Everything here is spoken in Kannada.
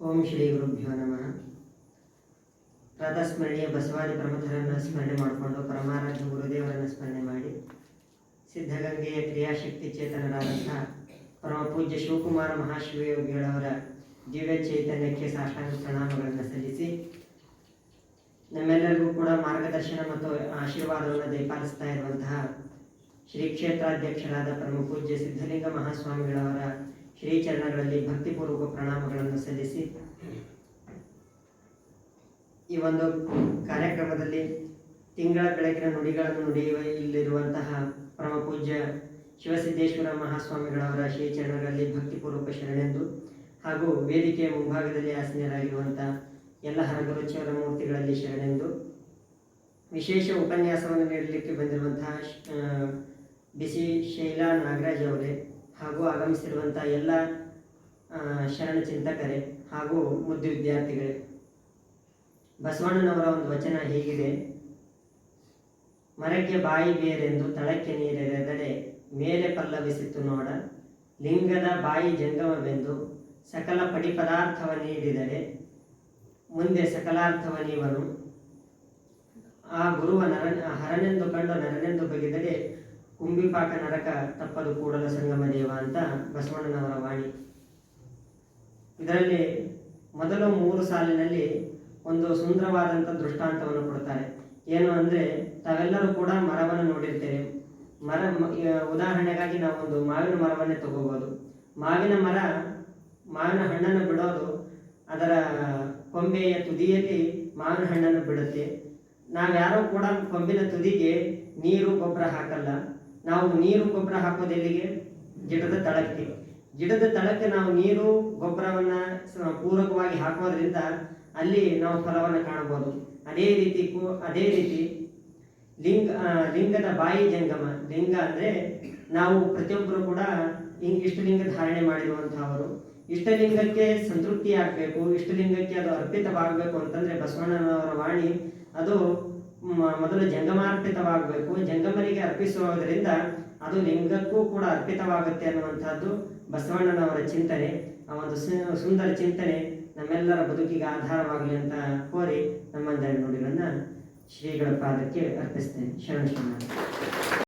ಓಂ ಶ್ರೀ ಗುರುಭ್ಯೋ ನಮಃ. ಪ್ರಾತಸ್ಮರಣೀಯ ಬಸವಾದಿ ಪ್ರಮುಖರನ್ನು ಸ್ಮರಣೆ ಮಾಡಿಕೊಂಡು ಪರಮಾರಾಧ್ಯ ಗುರುದೇವರನ್ನು ಸ್ಮರಣೆ ಮಾಡಿ ಸಿದ್ಧಗಂಗೆಯ ಕ್ರಿಯಾಶಕ್ತಿ ಚೇತನರಾದಂಥ ಪರಮ ಪೂಜ್ಯ ಶಿವಕುಮಾರ ಮಹಾಶಿವಯೋಗಿಗಳವರ ದಿವ್ಯ ಚೈತನ್ಯಕ್ಕೆ ಸಾಷ್ಟಾಂಗ ಪ್ರಣಾಮಗಳನ್ನು ಸಲ್ಲಿಸಿ ನಮ್ಮೆಲ್ಲರಿಗೂ ಕೂಡ ಮಾರ್ಗದರ್ಶನ ಮತ್ತು ಆಶೀರ್ವಾದವನ್ನು ದಯಪಾಲಿಸ್ತಾ ಇರುವಂತಹ ಶ್ರೀ ಕ್ಷೇತ್ರಾಧ್ಯಕ್ಷರಾದ ಪರಮ ಪೂಜ್ಯ ಸಿದ್ಧಲಿಂಗ ಮಹಾಸ್ವಾಮಿಗಳವರ ಶ್ರೀ ಚರಣಗಳಲ್ಲಿ ಭಕ್ತಿಪೂರ್ವಕ ಪ್ರಣಾಮಗಳನ್ನು ಸಲ್ಲಿಸಿ ಈ ಒಂದು ಕಾರ್ಯಕ್ರಮದಲ್ಲಿ ತಿಂಗಳ ಬೆಳಕಿನ ನುಡಿಗಳನ್ನು ನುಡಿಯುವ ಇಲ್ಲಿರುವಂತಹ ಪರಮ ಪೂಜ್ಯ ಶಿವಸಿದ್ದೇಶ್ವರ ಮಹಾಸ್ವಾಮಿಗಳವರ ಶ್ರೀ ಚರಣಗಳಲ್ಲಿ ಭಕ್ತಿಪೂರ್ವಕ ಶರಣೆಂದು ಹಾಗೂ ವೇದಿಕೆಯ ಮುಂಭಾಗದಲ್ಲಿ ಆಸೀನರಾಗಿರುವಂಥ ಎಲ್ಲ ಹರಗುರುಚಿಯವರ ಮೂರ್ತಿಗಳಲ್ಲಿ ಶರಣೆಂದು ವಿಶೇಷ ಉಪನ್ಯಾಸವನ್ನು ನೀಡಲಿಕ್ಕೆ ಬಂದಿರುವಂತಹ ಬಿಸಿ ಶೈಲಾ ನಾಗರಾಜ್ ಅವರೇ ಹಾಗೂ ಆಗಮಿಸಿರುವಂಥ ಎಲ್ಲ ಶರಣ ಚಿಂತಕರೇ ಹಾಗೂ ಮುದ್ದು ವಿದ್ಯಾರ್ಥಿಗಳೇ. ಬಸವಣ್ಣನವರ ಒಂದು ವಚನ ಹೀಗಿದೆ. ಮರಕ್ಕೆ ಬಾಯಿ ಬೇರೆಂದು ತಳಕ್ಕೆ ನೀರೆರೆದರೆ ಮೇಲೆ ಪಲ್ಲವಿಸಿತು ನೋಡ. ಲಿಂಗದ ಬಾಯಿ ಜಂಗಮವೆಂದು ಸಕಲ ಪಡಿ ಪದಾರ್ಥವ ನೀಡಿದರೆ ಮುಂದೆ ಸಕಲಾರ್ಥವ ನೀವನು. ಆ ಗುರುವ ನರ ಹರನೆಂದು ಕಂಡು ನರನೆಂದು ಬಗೆದರೆ ಕುಂಬಿಪಾಕ ನರಕ ತಪ್ಪದು ಕೂಡಲ ಸಂಗಮ ದೇವ ಅಂತ ಬಸವಣ್ಣನವರ ವಾಣಿ. ಇದರಲ್ಲಿ ಮೊದಲು ಮೂರು ಸಾಲಿನಲ್ಲಿ ಒಂದು ಸುಂದರವಾದಂಥ ದೃಷ್ಟಾಂತವನ್ನು ಕೊಡ್ತಾರೆ. ಏನು ಅಂದರೆ, ತಾವೆಲ್ಲರೂ ಕೂಡ ಮರವನ್ನು ನೋಡಿರ್ತೇವೆ ಮರ ಉದಾಹರಣೆಗಾಗಿ ನಾವು ಒಂದು ಮಾವಿನ ಮರವನ್ನೇ ತಗೋಬೋದು. ಮಾವಿನ ಮರ, ಮಾವಿನ ಹಣ್ಣನ್ನು ಬಿಡೋದು, ಅದರ ಕೊಂಬೆಯ ತುದಿಯಲ್ಲಿ ಮಾವಿನ ಹಣ್ಣನ್ನು ಬಿಡುತ್ತೆ. ನಾವ್ಯಾರೂ ಕೂಡ ಕೊಂಬಿನ ತುದಿಗೆ ನೀರು, ಗೊಬ್ಬರ ಹಾಕಲ್ಲ. ನಾವು ನೀರು, ಗೊಬ್ಬರ ಹಾಕೋದೆಲ್ಲಿಗೆ ಗಿಡದ ತಳಕ್ಕೆ. ಗಿಡದ ತಳಕ್ಕೆ ನಾವು ನೀರು, ಗೊಬ್ಬರವನ್ನು ಪೂರಕವಾಗಿ ಹಾಕೋದ್ರಿಂದ ಅಲ್ಲಿ ನಾವು ಫಲವನ್ನು ಕಾಣಬಹುದು. ಅದೇ ರೀತಿ ಅದೇ ರೀತಿ ಲಿಂಗ ಲಿಂಗದ ಬಾಯಿ ಜಂಗಮ. ಲಿಂಗ ಅಂದ್ರೆ ನಾವು ಪ್ರತಿಯೊಬ್ಬರು ಕೂಡ ಹಿಂಗ್ ಇಷ್ಟಲಿಂಗ ಧಾರಣೆ ಮಾಡಿರುವಂತಹವರು. ಇಷ್ಟಲಿಂಗಕ್ಕೆ ಸಂತೃಪ್ತಿ ಆಗ್ಬೇಕು ಇಷ್ಟಲಿಂಗಕ್ಕೆ ಅದು ಅರ್ಪಿತವಾಗಬೇಕು ಅಂತಂದ್ರೆ ಬಸವಣ್ಣನವರ ವಾಣಿ ಅದು ಮೊದಲು ಜಂಗಮಾರ್ಪಿತವಾಗಬೇಕು. ಜಂಗಮರಿಗೆ ಅರ್ಪಿಸುವುದರಿಂದ ಅದು ಲಿಂಗಕ್ಕೂ ಕೂಡ ಅರ್ಪಿತವಾಗುತ್ತೆ ಅನ್ನುವಂಥದ್ದು ಬಸವಣ್ಣನವರ ಚಿಂತನೆ. ಆ ಒಂದು ಸುಂದರ ಚಿಂತನೆ ನಮ್ಮೆಲ್ಲರ ಬದುಕಿಗೆ ಆಧಾರವಾಗಲಿ ಅಂತ ಕೋರಿ ನಮ್ಮಂದೆರಡು ನುಡಿಗಳನ್ನು ಶ್ರೀಗಳ ಪಾದಕ್ಕೆ ಅರ್ಪಿಸ್ತೇನೆ. ಶರಣ